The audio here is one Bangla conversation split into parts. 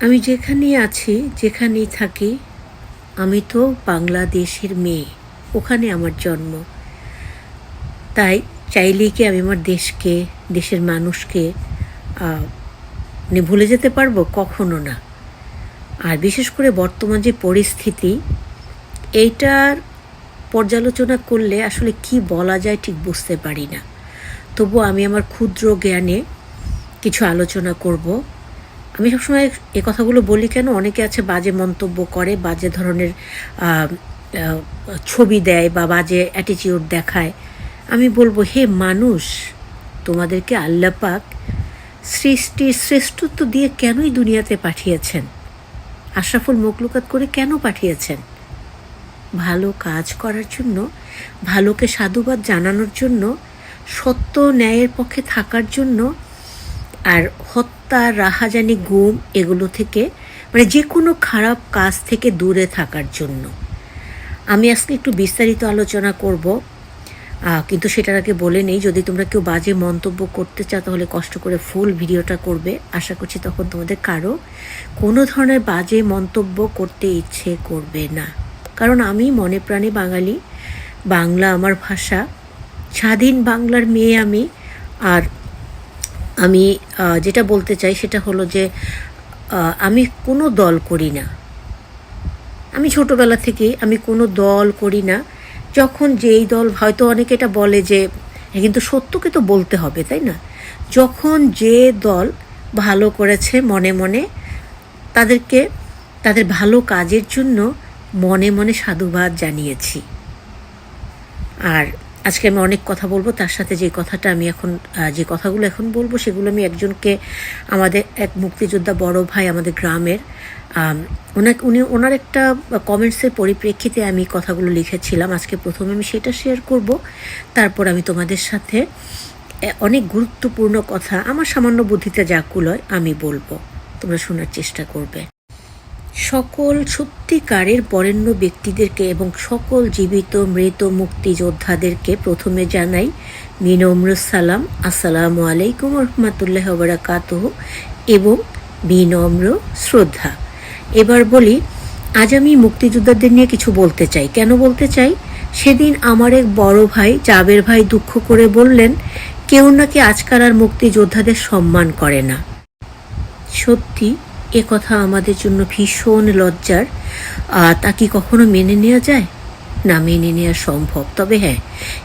আমি যেখানেই আছি, যেখানেই থাকি, আমি তো বাংলাদেশের মেয়ে। ওখানে আমার জন্ম। তাই চাইলেই কি আমি আমার দেশকে, দেশের মানুষকে মানে ভুলে যেতে পারব? কখনো না। আর বিশেষ করে বর্তমান যে পরিস্থিতি, এইটার পর্যালোচনা করলে আসলে কি বলা যায় ঠিক বুঝতে পারি না। তবু আমি আমার ক্ষুদ্র জ্ঞানে কিছু আলোচনা করব। আমি সবসময় এ কথাগুলো বলি কেন? অনেকে আছে বাজে মন্তব্য করে, বাজে ধরনের ছবি দেয় বা বাজে অ্যাটিটিউড দেখায়। আমি বলব, হে মানুষ, তোমাদেরকে আল্লাহ পাক সৃষ্টির শ্রেষ্ঠত্ব দিয়ে কেনই দুনিয়াতে পাঠিয়েছেন? আশরাফুল মকলুকাত করে কেন পাঠিয়েছেন? ভালো কাজ করার জন্য, ভালোকে সাধুবাদ জানানোর জন্য, সত্য ন্যায়ের পক্ষে থাকার জন্য, আর হত্যা রাহাজানি, গুম এগুলো থেকে মানে যে কোনো খারাপ কাজ থেকে দূরে থাকার জন্য। আমি আজকে একটু বিস্তারিত আলোচনা করব। কিন্তু সেটার আগে বলে নেই, যদি তোমরা কেউ বাজে মন্তব্য করতে চাও, তাহলে কষ্ট করে ফুল ভিডিওটা করবে। আশা করছি তখন তোমাদের কারও কোনো ধরনের বাজে মন্তব্য করতে ইচ্ছে করবে না। কারণ আমি মনে প্রাণে বাঙালি, বাংলা আমার ভাষা, স্বাধীন বাংলার মেয়ে আমি, আর আমি যেটা বলতে চাই সেটা হলো যে আমি কোনো দল করি না। আমি ছোটোবেলা থেকে আমি কোনো দল করি না। যখন যেই দল, হয়তো অনেকে এটা বলে যে কিন্তু সত্যকে তো বলতে হবে তাই না? যখন যে দল ভালো করেছে মনে মনে, তাদেরকে, তাদের ভালো কাজের জন্য মনে মনে সাধুবাদ জানিয়েছি। আর আজকে আমি অনেক কথা বলব, তার সাথে যে কথাটা আমি এখন যে কথাগুলো এখন বলব সেগুলো আমি একজনকে, আমাদের এক মুক্তিযোদ্ধা বড় ভাই আমাদের গ্রামের ওনাকে, উনি ওনার একটা কমেন্টসের পরিপ্রেক্ষিতে আমি কথাগুলো লিখেছিলাম। আজকে প্রথমে আমি সেটা শেয়ার করব, তারপর আমি তোমাদের সাথে অনেক গুরুত্বপূর্ণ কথা, আমার সামান্য বুদ্ধিতে যা কুলয় আমি বলব। তোমরা শোনার চেষ্টা করবে। সকল সত্যিকারের বরেণ্য ব্যক্তিদেরকে এবং সকল জীবিত মৃত মুক্তিযোদ্ধাদেরকে প্রথমে জানাই বিনম্র সালাম, আসসালামু আলাইকুম রহমতুল্লাহ বারাকাত এবং বিনম্র শ্রদ্ধা। এবার বলি, আজ আমি মুক্তিযোদ্ধাদের নিয়ে কিছু বলতে চাই। কেন বলতে চাই? সেদিন আমার এক বড় ভাই জাবের ভাই দুঃখ করে বললেন, কেউ নাকি আজকাল আর মুক্তিযোদ্ধাদের সম্মান করে না। সত্যি এ কথা আমাদের জন্য ভীষণ লজ্জার। আর তা কি কখনো মেনে নেওয়া যায়? না, মেনে নেওয়া সম্ভব। তবে হ্যাঁ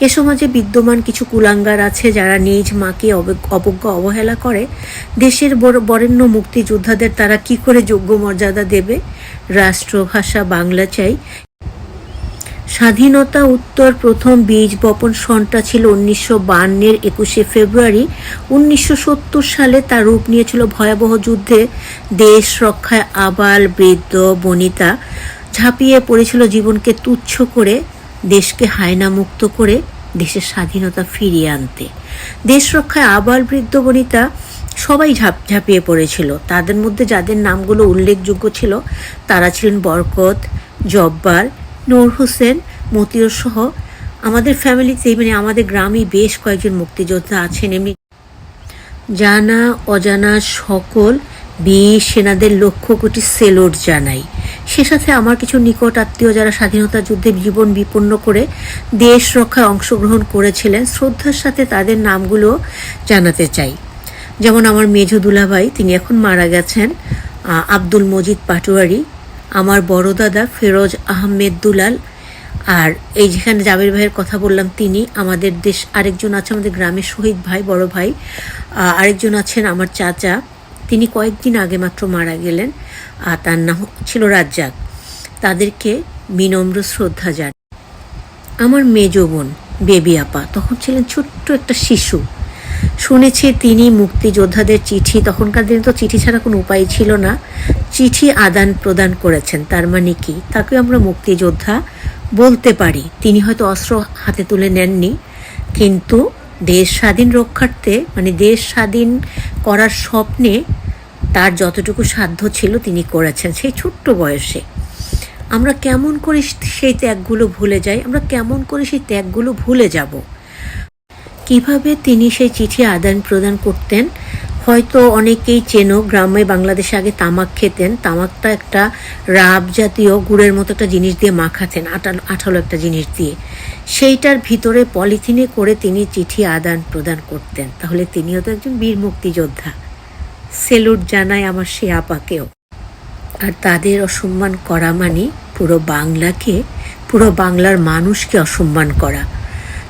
এ সমাজে বিদ্যমান কিছু কুলাঙ্গার আছে যারা নিজ মাকে অবজ্ঞ অবহেলা করে। দেশের বরেণ্য মুক্তিযোদ্ধাদের তারা কি করে যোগ্য মর্যাদা দেবে? রাষ্ট্রভাষা বাংলা চাই। স্বাধীনতা উত্তর প্রথম বীজ বপন সনটা ছিল উনিশশো বান্নের একুশে ফেব্রুয়ারি। উনিশশো সত্তর সালে তার রূপ নিয়েছিল ভয়াবহ যুদ্ধে। দেশ রক্ষায় আবাল বৃদ্ধ বনিতা ঝাঁপিয়ে পড়েছিল জীবনকে তুচ্ছ করে, দেশকে হায়না মুক্ত করে, দেশের স্বাধীনতা ফিরিয়ে আনতে। দেশ রক্ষায় আবাল বৃদ্ধ বনিতা সবাই ঝাঁপ, ঝাঁপিয়ে পড়েছিল। তাদের মধ্যে যাদের নামগুলো উল্লেখযোগ্য ছিল, তারা ছিলেন বরকত, জব্বার নূর হোসেন, মতিউর সহ আমাদের ফ্যামিলিতে মানে আমাদের গ্রামে বেশ কয়েকজন মুক্তিযোদ্ধা আছেন। এমনি জানা, অজানা সকল বীর সেনাদের লক্ষ কোটি সেলোট জানাই। সে সাথে আমার কিছু নিকট আত্মীয় যারা স্বাধীনতা যুদ্ধে জীবন বিপন্ন করে দেশ রক্ষায় অংশগ্রহণ করেছিলেন, শ্রদ্ধার সাথে তাদের নামগুলো জানাতে চাই। যেমন আমার মেজ দুলাভাই, তিনি এখন মারা গেছেন আব্দুল মজিদ পাটোয়ারি আমার বড় দাদা ফেরোজ আহমেদ দুলাল আর এই যেখানে জাবের ভাইয়ের কথা বললাম তিনি, আমাদের দেশ আরেকজন আছে আমাদের গ্রামের শহীদ ভাই, বড় ভাই আরেকজন আছেন আমার চাচা। তিনি কয়েকদিন আগে মাত্র মারা গেলেন আর তার নাম ছিল রাজ্জাক। তাদেরকে বিনম্র শ্রদ্ধা জান আমার মেজ বোন, বেবি আপা, তখন ছিলেন ছোট্ট একটা শিশু। শুনেছি তিনি মুক্তিযোদ্ধাদের চিঠি, তখনকার দিনে তো চিঠি ছাড়া কোনো উপায় ছিল না, চিঠি আদান প্রদান করেছেন। তার মানে কি? তাকে আমরা মুক্তিযোদ্ধা বলতে পারি। তিনি হয়তো অস্ত্র হাতে তুলে নেননি, কিন্তু দেশ স্বাধীন রক্ষার্থে মানে দেশ স্বাধীন করার স্বপ্নে তার যতটুকু সাধ্য ছিল তিনি করেছেন, সেই ছোট্ট বয়সে। আমরা কেমন করে সেই ত্যাগগুলো ভুলে যাই? আমরা কেমন করে সেই ত্যাগগুলো ভুলে যাব? কীভাবে তিনি সেই চিঠি আদান প্রদান করতেন? হয়তো অনেকেই চেনো, গ্রামে বাংলাদেশে আগে তামাক খেতেন। তামাকটা একটা রাব জাতীয় গুড়ের মতো একটা জিনিস দিয়ে মাখাতেন আটালো আঠালো একটা জিনিস দিয়ে। সেইটার ভিতরে পলিথিনে করে তিনি চিঠি আদান প্রদান করতেন। তাহলে তিনিও তো একজন বীর মুক্তিযোদ্ধা। সেলুট জানায় আমার সে আপাকেও। আর তাদের অসম্মান করা মানে পুরো বাংলাকে, পুরো বাংলার মানুষকে অসম্মান করা।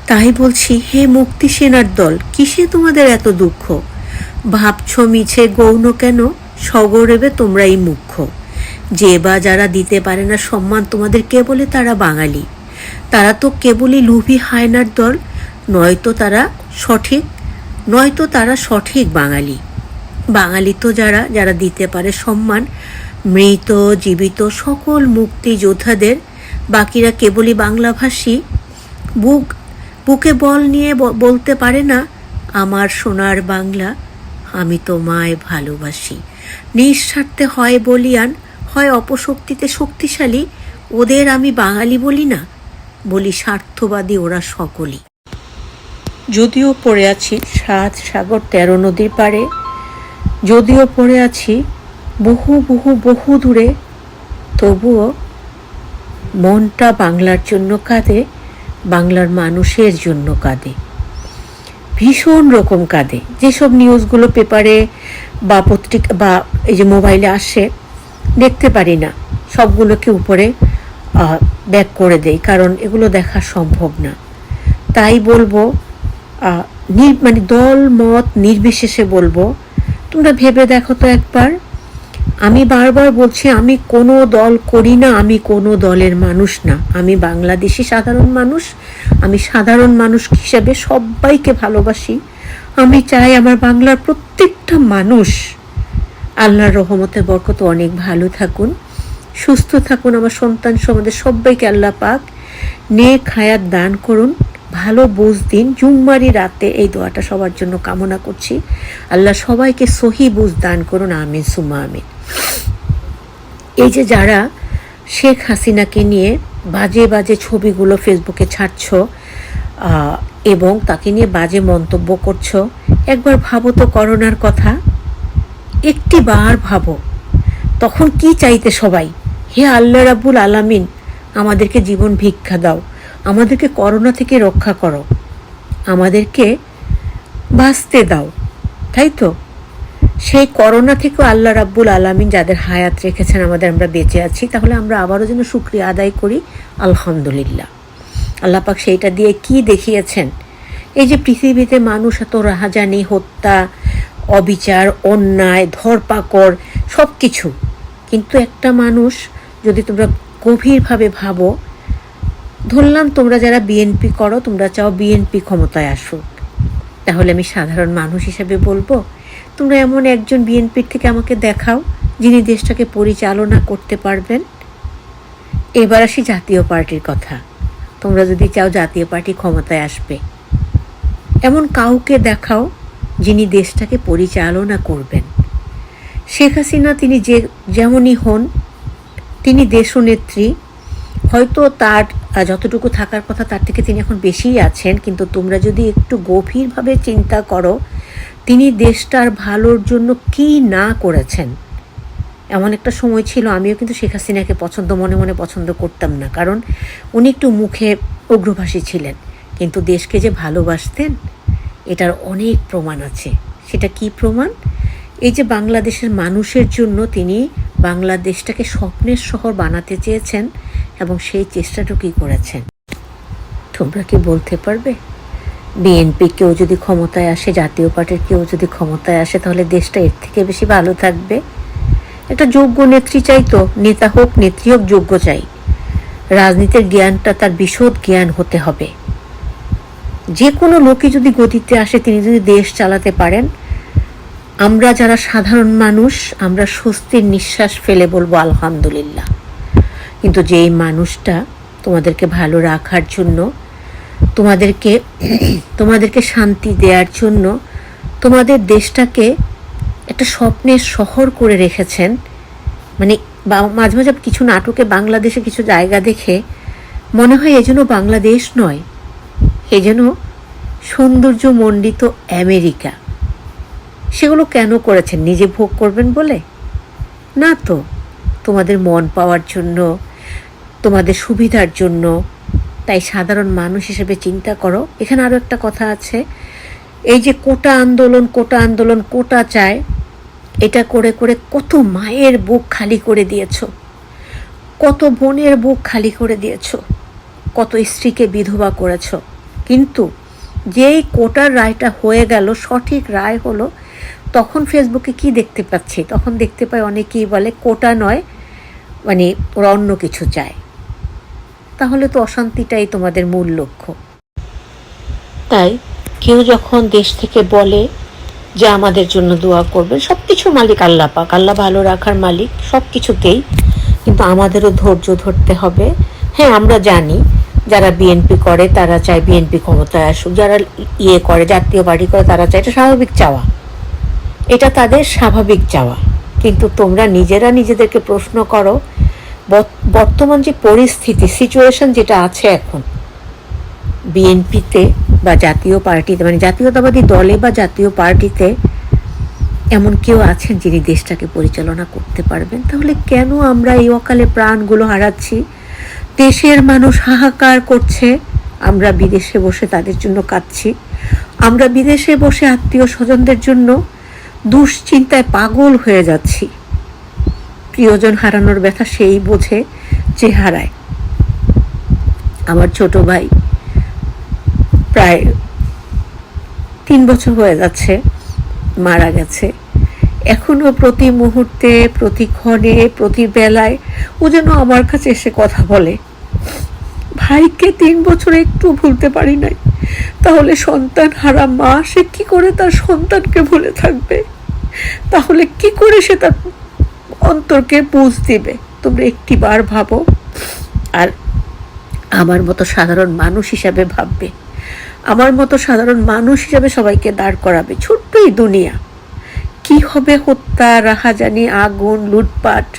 তাই বলছি, হে মুক্তি সেনার দল, কিসে তোমাদের এত দুঃখ? ভাবছ মিছে গৌণ কেন? সগৌরবে তোমরাই মুখ্য। যে বা যারা দিতে পারে না সম্মান তোমাদের কে বলে তারা বাঙালি। তারা তো কেবলই লুভি হায়নার দল, নয়তো তারা সঠিক, নয়তো তারা সঠিক বাঙালি। বাঙালি তো যারা যারা দিতে পারে সম্মান, মৃত, জীবিত সকল মুক্তি যোদ্ধাদের বাকিরা কেবলই বাংলাভাষী। বুক বুকে বল নিয়ে বলতে পারে না, আমার সোনার বাংলা আমি তোমায় ভালোবাসি। নিঃস্বার্থে হয় বলিয়ান, হয় অপশক্তিতে শক্তিশালী, ওদের আমি বাঙালি বলি না, বলি স্বার্থবাদী ওরা সকলই। যদিও পড়ে আছি সাত সাগর তেরো নদীর পাড়ে, যদিও পড়ে আছি বহু বহু বহু দূরে, তবুও মনটা বাংলার জন্য কাঁদে বাংলার মানুষের জন্য কাঁদে। ভীষণ রকম কাঁদে। যেসব নিউজগুলো পেপারে বা পত্রিকা বা এই যে মোবাইলে আসে, দেখতে পারি না। সবগুলোকে উপরে ব্যাক করে দেই, কারণ এগুলো দেখা সম্ভব না। তাই বলব মানে দল মত নির্বিশেষে বলব, তোমরা ভেবে দেখো তো একবার। আমি বারবার বলছি, আমি কোনো দল করি না, আমি কোনো দলের মানুষ না। আমি বাংলাদেশি সাধারণ মানুষ, আমি সাধারণ মানুষ হিসেবে সবাইকে ভালোবাসি। আমি চাই আমার বাংলার প্রত্যেকটা মানুষ আল্লাহর রহমতে বরকত অনেক ভালো থাকুন, সুস্থ থাকুন। আমার সন্তান সমাজের সবাইকে আল্লাহ পাক নে খায়াত দান করুন, ভালো বুঝ দিন। জুম্মারি রাতে এই দোয়াটা সবার জন্য কামনা করছি। আল্লাহ সবাইকে সহি বুঝ দান করুন। আমিন সুমা আমিন। এই যে যারা শেখ হাসিনাকে নিয়ে বাজে বাজে ছবিগুলো ফেসবুকে ছাড়ছ এবং তাকে নিয়ে বাজে মন্তব্য করছ, একবার ভাবো তো করোনার কথা। একটি বার ভাবো, তখন কি চাইতে সবাই? হে আল্লাহ রাব্বুল আলামিন, আমাদেরকে জীবন ভিক্ষা দাও, আমাদেরকে করোনা থেকে রক্ষা করো, আমাদেরকে বাঁচতে দাও, তাই তো? সেই করোনা থেকেও আল্লাহ রাব্বুল আলামিন যাদের হায়াত রেখেছেন আমাদের আমরা বেঁচে আছি, তাহলে আমরা আবারও যেন শুক্রিয়া আদায় করি। আলহামদুলিল্লাহ। আল্লাহ পাক সেইটা দিয়ে কি দেখিয়েছেন? এই যে পৃথিবীতে মানুষ এত রাহাজানি, হত্যা, অবিচার, অন্যায়, ধরপাকড় সব কিছু কিন্তু একটা মানুষ যদি তোমরা গভীরভাবে ভাবো, ধরলাম তোমরা যারা বিএনপি করো, তোমরা চাও বিএনপি ক্ষমতায় আসুক। তাহলে আমি সাধারণ মানুষ হিসেবে বলব তোমরা এমন একজন বিএনপির থেকে আমাকে দেখাও যিনি দেশটাকে পরিচালনা করতে পারবেন। এবার আসি জাতীয় পার্টির কথা। তোমরা যদি চাও জাতীয় পার্টি ক্ষমতায় আসবে। এমন কাউকে দেখাও যিনি দেশটাকে পরিচালনা করবেন। শেখ হাসিনা তিনি যে যেমনই হন, তিনি দেশনেত্রী। হয়তো তার, যতটুকু থাকার কথা তার থেকে তিনি এখন বেশিই আছেন, কিন্তু তোমরা যদি একটু গভীরভাবে চিন্তা করো তিনি দেশটার ভালোর জন্য কি না করেছেন? এমন একটা সময় ছিল, আমিও কিন্তু শেখ হাসিনাকে পছন্দ, মনে মনে পছন্দ করতাম না। কারণ উনি একটু মুখে উগ্রভাষী ছিলেন। কিন্তু দেশকে যে ভালোবাসতেন, এটার অনেক প্রমাণ আছে। সেটা কি প্রমাণ? এই যে বাংলাদেশের মানুষের জন্য তিনি বাংলাদেশটাকে স্বপ্নের শহর বানাতে চেয়েছেন এবং সেই চেষ্টাটুকুই করেছেন। তোমরা কি বলতে পারবে? বিএনপি কেউ যদি ক্ষমতায় আসে, জাতীয় পার্টির কেউ যদি ক্ষমতায় আসে, তাহলে দেশটা এর থেকে বেশি ভালো থাকবে। একটা যোগ্য নেত্রী চাই তো, নেতা হোক, নেত্রী হোক, যোগ্য চাই। রাজনীতির জ্ঞানটা তার বিশদ জ্ঞান হতে হবে। যে কোনো লোকই যদি গতিতে আসে, তিনি যদি দেশ চালাতে পারেন, আমরা যারা সাধারণ মানুষ, আমরা স্বস্তির নিঃশ্বাস ফেলে বলব আলহামদুলিল্লাহ। কিন্তু যেই মানুষটা তোমাদেরকে ভালো রাখার জন্য তোমাদেরকে তোমাদেরকে শান্তি দেওয়ার জন্য তোমাদের দেশটাকে একটা স্বপ্নের শহর করে রেখেছেন। মানে মাঝে মাঝে কিছু নাটকে বাংলাদেশে কিছু জায়গা দেখে মনে হয় এজন্য বাংলাদেশ নয়, এ যেন সৌন্দর্যমণ্ডিত আমেরিকা। সেগুলো কেন করেছেন? নিজে ভোগ করবেন বলে? না তো, তোমাদের মন পাওয়ার জন্য, তোমাদের সুবিধার জন্য তাই সাধারণ মানুষ হিসেবে চিন্তা করো। এখানে আরও একটা কথা আছে। এই যে কোটা আন্দোলন কোটা আন্দোলন, কোটা চায়, এটা করে করে কত মায়ের বুক খালি করে দিয়েছ। কত বোনের বুক খালি করে দিয়েছ। কত স্ত্রীকে বিধবা করেছ। কিন্তু যেই কোটার রায়টা হয়ে গেল, সঠিক রায় হলো, তখন ফেসবুকে কি দেখতে পাচ্ছি? তখন দেখতে পাই অনেকেই বলে, কোটা নয় মানে ওরা অন্য কিছু চায়। তাহলে তো অশান্তিটাই তোমাদের মূল লক্ষ্য। তাই কেউ যখন দেশ থেকে বলে যে আমাদের জন্য দোয়া করবেন সব কিছু মালিক আল্লাহ পাক। আল্লাহ ভালো রাখার মালিক সব কিছুতেই কিন্তু আমাদেরও ধৈর্য ধরতে হবে। হ্যাঁ আমরা জানি যারা বিএনপি করে, তারা চায় বিএনপি ক্ষমতায় আসুক। যারা ইয়ে করে, জাতীয় বাড়ি করে, তারা চায় এটা স্বাভাবিক চাওয়া। এটা তাদের স্বাভাবিক চাওয়া। কিন্তু তোমরা নিজেরা নিজেদেরকে প্রশ্ন করো বর্তমান যে পরিস্থিতি সিচুয়েশন যেটা আছে এখন, বিএনপিতে বা জাতীয় পার্টিতে মানে জাতীয়তাবাদী দলে বা জাতীয় পার্টিতে এমন কেউ আছেন যিনি দেশটাকে পরিচালনা করতে পারবেন, তাহলে কেন আমরা এই অকালে প্রাণগুলো হারাচ্ছি? দেশের মানুষ হাহাকার করছে, আমরা বিদেশে বসে তাদের জন্য কাঁদছি, আমরা বিদেশে বসে আত্মীয় স্বজনদের জন্য দুশ্চিন্তায় পাগল হয়ে যাচ্ছি। প্রিয়জন হারানোর ব্যথা সেই বোঝে যে হারায় আমার ছোট ভাই প্রায় তিন বছর হয়ে যাচ্ছে, মারা গেছে। এখনও প্রতি মুহূর্তে, প্রতি ক্ষণে, প্রতি বেলায় ও যেন আমার কাছে এসে কথা বলে, ভাইকে তিন বছর একটু ভুলতে পারি নাই, তাহলে সন্তান হারা মা, সে কি করে তার সন্তানকে ভুলে থাকবে? তাহলে কি করে সে তার অন্তরকে বুঝ দিবে। তোমরা একটি বার ভাবো আর আমার মতো সাধারণ মানুষ হিসাবে ভাববে। আমার মতো সাধারণ মানুষ হিসাবে সবাইকে দাঁড় করাবে। ছোট্টই দুনিয়া। কি হবে হত্যা, রাহাজানি, আগুন, লুটপাট,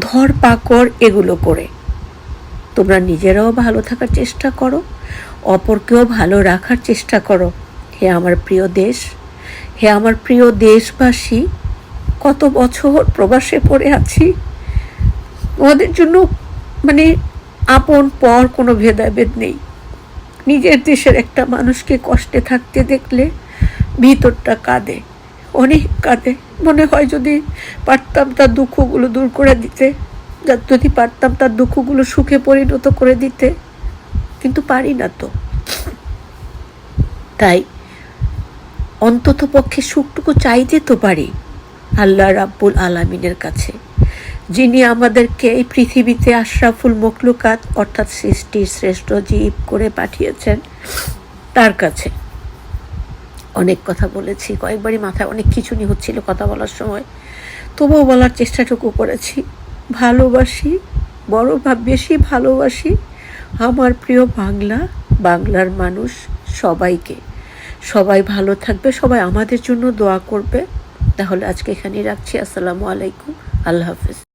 ধরপাকড় এগুলো করে? তোমরা নিজেরাও ভালো থাকার চেষ্টা করো, অপরকেও ভালো রাখার চেষ্টা করো। হে আমার প্রিয় দেশ, হে আমার প্রিয় দেশবাসী কত বছর প্রবাসে পড়ে আছি? ওদের জন্য মানে আপন পর কোনো ভেদাভেদ নেই। নিজের দেশের একটা মানুষকে কষ্টে থাকতে দেখলে ভিতরটা কাঁদে, অনেক কাঁদে। মনে হয় যদি পারতাম তার দুঃখগুলো দূর করে দিতে যদি পারতাম তার দুঃখগুলো সুখে পরিণত করে দিতে, কিন্তু পারি না তো। তাই অন্তত পক্ষে সুখটুকু চাইতে তো পারি। আল্লাহ রাব্বুল আলামিনের কাছে, যিনি আমাদেরকে এই পৃথিবীতে আশরাফুল মখলুকাত, অর্থাৎ সৃষ্টির শ্রেষ্ঠ জীব করে পাঠিয়েছেন, তার কাছে অনেক কথা বলেছি, কয়েকবারই মাথায় অনেক কিছু নিয়ে হচ্ছিল কথা বলার সময়। তবুও বলার চেষ্টাটুকু করেছি। ভালোবাসি, বড় ভাব বেশি ভালোবাসি, আমার প্রিয় বাংলা, বাংলার মানুষ সবাইকে। সবাই ভালো থাকবে, সবাই আমাদের জন্য দোয়া করবে। তাহলে আজকে এখানেই রাখছি। আসসালামু আলাইকুম। আল্লাহ হাফিজ।